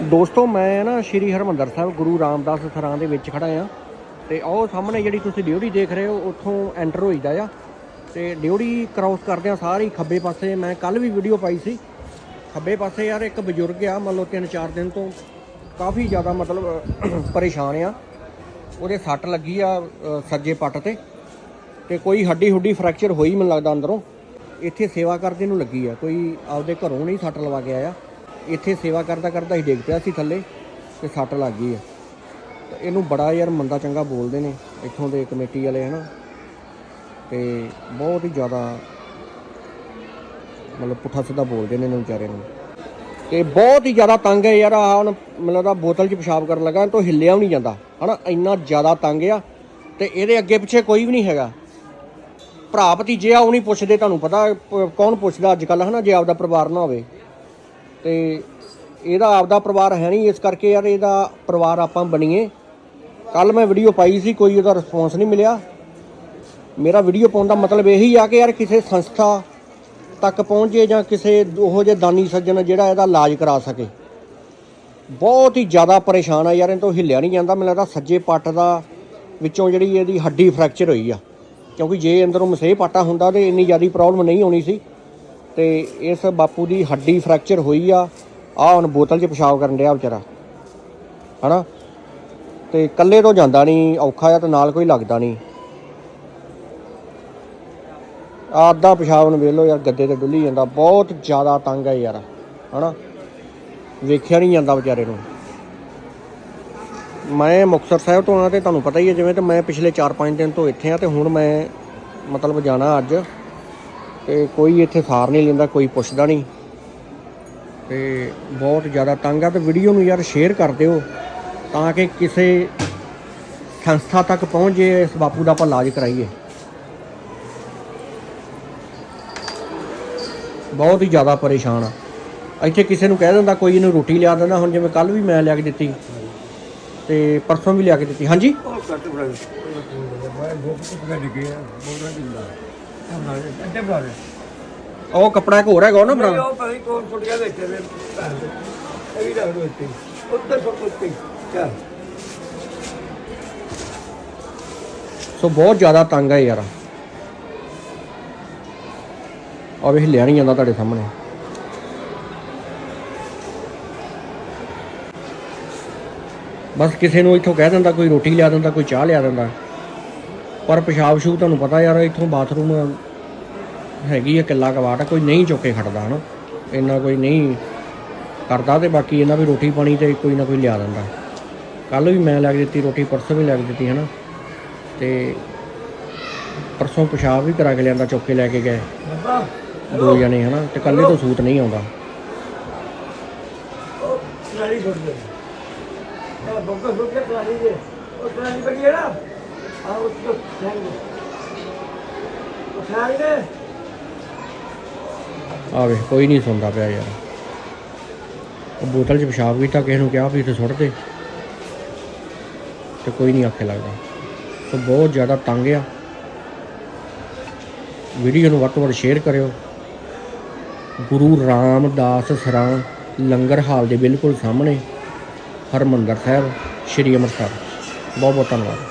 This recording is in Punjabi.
ਦੋਸਤੋ, ਮੈਂ ਨਾ ਸ਼੍ਰੀ ਹਰਮੰਦਰ ਸਾਹਿਬ ਗੁਰੂ ਰਾਮਦਾਸ ਸਰਾਂ ਦੇ ਵਿੱਚ ਖੜਾ ਆ ਤੇ ਉਹ ਸਾਹਮਣੇ ਜਿਹੜੀ ਤੁਸੀਂ ਡਿਊਟੀ ਦੇਖ ਰਹੇ ਹੋ, ਉੱਥੋਂ ਐਂਟਰ ਹੋਈਦਾ ਆ ਤੇ ਡਿਊਟੀ ਕ੍ਰਾਸ ਕਰਦਿਆਂ ਸਾਰੇ ਖੱਬੇ ਪਾਸੇ। ਮੈਂ ਕੱਲ ਵੀ ਵੀਡੀਓ ਪਾਈ ਸੀ। ਖੱਬੇ ਪਾਸੇ ਯਾਰ ਇੱਕ ਬਜ਼ੁਰਗ ਆ, ਮੰਨ ਲਓ 3-4 ਦਿਨ ਤੋਂ ਕਾਫੀ ਜ਼ਿਆਦਾ ਮਤਲਬ ਪਰੇਸ਼ਾਨ ਆ। ਉਹਦੇ ਸੱਟ ਲੱਗੀ ਆ ਸੱਜੇ ਪੱਟ ਤੇ ਤੇ ਕੋਈ ਹੱਡੀ ਹੁੱਡੀ ਫ੍ਰੈਕਚਰ ਹੋਈ ਮੈਨੂੰ ਲੱਗਦਾ ਅੰਦਰੋਂ। ਇੱਥੇ ਸੇਵਾ ਕਰਦੇ ਨੂੰ ਲੱਗੀ ਆ। ਕੋਈ ਆਪਦੇ ਘਰੋਂ ਨਹੀਂ ਸੱਟ ਲਵਾ ਕੇ ਆਇਆ। ਇੱਥੇ ਸੇਵਾ ਕਰਦਾ ਕਰਦਾ ਹੀ ਡਿੱਗ ਪਿਆ ਸੀ ਥੱਲੇ ਤੇ ਸੱਟ ਲੱਗ ਗਈ ਆ। ਤੇ ਇਹਨੂੰ ਬੜਾ ਯਾਰ ਮੰਦਾ ਚੰਗਾ ਬੋਲਦੇ ਨੇ, ਇੱਥੋਂ ਦੇ ਕਮੇਟੀ ਵਾਲੇ, ਹਨਾ? ਤੇ ਬਹੁਤ ਹੀ ਜ਼ਿਆਦਾ ਮਤਲਬ ਪੁੱਠਾ ਸਿੱਧਾ ਬੋਲਦੇ ਨੇ ਇਹਨਾਂ ਵਿਚਾਰੇ ਨੂੰ। ਤੇ ਬਹੁਤ ਹੀ ਜ਼ਿਆਦਾ ਤੰਗ ਹੈ ਯਾਰ, ਆਹ ਹੁਣ ਮਤਲਬ ਲੱਗਦਾ ਬੋਤਲ 'ਚ ਪਿਸ਼ਾਬ ਕਰਨ ਲੱਗਾ ਇਹ ਤੋਂ ਹਿੱਲਿਆ ਵੀ ਨਹੀਂ ਜਾਂਦਾ। ਹਨਾ, ਇੰਨਾ ਜ਼ਿਆਦਾ ਤੰਗ ਆ, ਤੇ ਇਹਦੇ ਅੱਗੇ ਪਿੱਛੇ ਕੋਈ ਵੀ ਨਹੀਂ ਹੈਗਾ। ਭਰਾ ਭਤੀਜੇ ਆ, ਉਹ ਨਹੀਂ ਪੁੱਛਦੇ ਤੁਹਾਨੂੰ ਪਤਾ, ਪ- ਕੌਣ ਪੁੱਛਦਾ ਅੱਜ ਕੱਲ ਹਨਾ? ਜੇ ਆਪਦਾ ਪਰਿਵਾਰ ਨਾ ਹੋਵੇ। ਤੇ ਇਹਦਾ ਆਪਦਾ ਪਰਿਵਾਰ ਹੈ ਨਹੀਂ, ਇਸ ਕਰਕੇ ਯਾਰ ਇਹਦਾ ਪਰਿਵਾਰ ਆਪਾਂ ਬਣੀਏ। ਕੱਲ ਮੈਂ ਵੀਡੀਓ ਪਾਈ ਸੀ, ਕੋਈ ਉਹਦਾ ਰਿਸਪੌਂਸ ਨਹੀਂ ਮਿਲਿਆ। ਮੇਰਾ ਵੀਡੀਓ ਪਾਉਣ ਦਾ ਮਤਲਬ ਇਹੀ ਆ ਕਿ ਯਾਰ ਕਿਸੇ ਸੰਸਥਾ ਤੱਕ ਪਹੁੰਚ ਜੇ ਜਾਂ ਕਿਸੇ ਉਹੋ ਜਿਹੇ ਦਾਨੀ ਸੱਜਣ ਜਿਹੜਾ ਇਹਦਾ ਇਲਾਜ ਕਰਾ ਸਕੇ। ਬਹੁਤ ਹੀ ਜ਼ਿਆਦਾ ਪਰੇਸ਼ਾਨ ਆ ਯਾਰ ਇਹ ਤੋਂ ਹਿੱਲਿਆ ਨਹੀਂ ਜਾਂਦਾ। ਮੈਨੂੰ ਲੱਗਦਾ ਸੱਜੇ ਪੱਟ ਦਾ ਵਿੱਚੋਂ ਜਿਹੜੀ ਇਹਦੀ ਹੱਡੀ ਫ੍ਰੈਕਚਰ ਹੋਈ ਆ। ਕਿਉਂਕਿ ਜੇ ਅੰਦਰੋਂ ਮਸੇਹ ਪਾਟਾ ਹੁੰਦਾ ਤੇ ਇੰਨੀ ਜ਼ਿਆਦਾ ਪ੍ਰੋਬਲਮ ਨਹੀਂ ਹੋਣੀ ਸੀ। ਤੇ ਇਸ ਬਾਪੂ ਦੀ ਹੱਡੀ ਫ੍ਰੈਕਚਰ ਹੋਈ ਆ ਆ ਹੁਣ ਬੋਤਲ 'ਚ ਪਿਸ਼ਾਬ ਕਰਨ ਡਿਆ ਵਿਚਾਰਾ, ਹਨਾ? ਤੇ ਇਕੱਲੇ ਤੋਂ ਜਾਂਦਾ ਨਹੀਂ, ਔਖਾ ਆ ਤੇ ਨਾਲ ਕੋਈ ਲੱਗਦਾ ਨਹੀਂ। ਆ ਅੱਧਾ ਪਿਸ਼ਾਬ ਨੂੰ ਵੇਖ ਲਓ ਯਾਰ, ਗੱਦੇ ਤੇ ਡੁੱਲੀ ਜਾਂਦਾ, ਬਹੁਤ ਜ਼ਿਆਦਾ ਤੰਗ ਹੈ ਯਾਰ, ਹਨਾ? ਵੇਖਿਆ ਨਹੀਂ ਜਾਂਦਾ ਵਿਚਾਰੇ ਨੂੰ। ਮੈਂ ਮੁਕਤਸਰ ਸਾਹਿਬ ਤੋਂ ਆ ਤੇ ਤੁਹਾਨੂੰ ਪਤਾ ਹੀ ਹੈ ਜਿਵੇਂ ਤੇ ਮੈਂ ਪਿਛਲੇ 4-5 ਦਿਨ ਤੋਂ ਇੱਥੇ ਆ ਤੇ ਹੁਣ ਮੈਂ ਮਤਲਬ ਜਾਣਾ ਅੱਜ। ਤੇ ਕੋਈ ਇੱਥੇ ਸਾਰ ਨਹੀਂ ਲੈਂਦਾ, ਕੋਈ ਪੁੱਛਦਾ ਨਹੀਂ। ਤੇ ਬਹੁਤ ਜ਼ਿਆਦਾ ਤੰਗ ਆ ਤੇ ਵੀਡੀਓ ਨੂੰ ਯਾਰ ਸ਼ੇਅਰ ਕਰ ਦਿਓ ਤਾਂ ਕਿ ਕਿਸੇ ਸੰਸਥਾ ਤੱਕ ਪਹੁੰਚ ਜੇ, ਇਸ ਬਾਪੂ ਦਾ ਆਪਾਂ ਇਲਾਜ ਕਰਾਈਏ। ਬਹੁਤ ਹੀ ਜ਼ਿਆਦਾ ਪਰੇਸ਼ਾਨ ਆ। ਇੱਥੇ ਕਿਸੇ ਨੂੰ ਕਹਿ ਦਿੰਦਾ, ਕੋਈ ਇਹਨੂੰ ਰੋਟੀ ਲਿਆ ਦਿੰਦਾ, ਹੁਣ ਜਿਵੇਂ ਕੱਲ ਵੀ ਮੈਂ ਲਿਆ ਕੇ ਦਿੱਤੀ, ਤੇ ਪਰਸੋਂ ਵੀ ਲਿਆ ਕੇ ਦਿੱਤੀ। ਹਾਂਜੀ? ਅੱਡੇ ਉਹ ਕੱਪੜਾ ਇੱਕ ਹੋਰ ਹੈਗਾ ਉਹ ਨਾ ਬਣਾ ਉਹ ਭਾਈ ਕੋਲ ਫੁੱਟ ਗਿਆ ਵਿੱਚ ਇਹਦੇ ਇਹ ਵੀ ਰੱਖ ਦੋ ਇੱਥੇ ਉੱਧਰ ਫੁੱਟ ਉੱਤੇ ਚੱਲ। ਸੋ ਬਹੁਤ ਜ਼ਿਆਦਾ ਤੰਗ ਹੈ ਯਾਰ। ਆ ਵੇ ਹਿੱਲਿਆ ਨਹੀਂ ਜਾਂਦਾ ਤੁਹਾਡੇ ਸਾਹਮਣੇ। ਬਸ ਕਿਸੇ ਨੂੰ ਇੱਥੋਂ ਕਹਿ ਦਿੰਦਾ ਕੋਈ ਰੋਟੀ ਲਿਆ ਦਿੰਦਾ ਕੋਈ ਚਾਹ ਲਿਆ ਦਿੰਦਾ। ਪਰ ਪਿਸ਼ਾਬ ਸ਼ੂ ਤੁਹਾਨੂੰ ਪਤਾ ਯਾਰ ਇੱਥੋਂ ਬਾਥਰੂਮ ਹੈਗੀ ਆ ਕਿੱਲਾ ਕਵਾਟ ਕੋਈ ਨਹੀਂ ਚੁੱਕੇ ਖੜਦਾ ਹਨਾ। ਇੰਨਾ ਕੋਈ ਨਹੀਂ ਕਰਦਾ ਤੇ ਬਾਕੀ ਇਹਨਾਂ ਵੀ ਰੋਟੀ ਪਾਣੀ ਤੇ ਕੋਈ ਨਾ ਕੋਈ ਲਿਆ ਦਿੰਦਾ। ਕੱਲ ਵੀ ਮੈਂ ਲੈ ਕੇ ਦਿੱਤੀ ਰੋਟੀ ਪਰਸੋਂ ਵੀ ਲੈ ਕੇ ਦਿੱਤੀ ਹਨਾ। ਤੇ ਪਰਸੋਂ ਪਿਸ਼ਾਬ ਵੀ ਕਰਾ ਕੇ ਲਿਆਂਦਾ ਚੁੱਕ ਕੇ ਲੈ ਕੇ ਗਏ। ਦੋ ਜਣੇ ਹਨਾ ਤੇ ਕੱਲੇ ਤੋਂ ਸੂਤ ਨਹੀਂ ਆਉਂਦਾ। ਉਹ ਟਰਾਲੀ ਛੋੜ ਦੇ ਆ ਬੰਕਾ ਛੋੜ ਕੇ ਟਰਾਲੀ ਦੇ। ਉਹ ਟਰਾਲੀ ਬਣੀ ਹੈ ਨਾ। ਆ ਉਸ ਤੋਂ ਟਰਾਲੀ ਆਵੇ ਕੋਈ ਨਹੀਂ ਸੁਣਦਾ ਪਿਆ ਯਾਰ। ਉਹ ਬੋਤਲ 'ਚ ਪਿਸ਼ਾਬ ਕੀਤਾ, ਕਿਸੇ ਨੂੰ ਕਿਹਾ ਵੀ ਇੱਥੇ ਸੁੱਟ ਦੇ। ਤੇ ਕੋਈ ਨਹੀਂ ਆਖੇ ਲੱਗਦਾ। ਸੋ ਬਹੁਤ ਜ਼ਿਆਦਾ ਤੰਗ ਆ। ਵੀਡੀਓ ਨੂੰ ਵੱਧ ਤੋਂ ਵੱਧ ਸ਼ੇਅਰ ਕਰਿਓ। ਗੁਰੂ ਰਾਮਦਾਸ ਸਰਾਂ, ਲੰਗਰ ਹਾਲ ਦੇ ਬਿਲਕੁਲ ਸਾਹਮਣੇ, ਹਰਮੰਦਰ ਸਾਹਿਬ, ਸ਼੍ਰੀ ਅੰਮ੍ਰਿਤਸਰ। ਬਹੁਤ ਬਹੁਤ ਧੰਨਵਾਦ।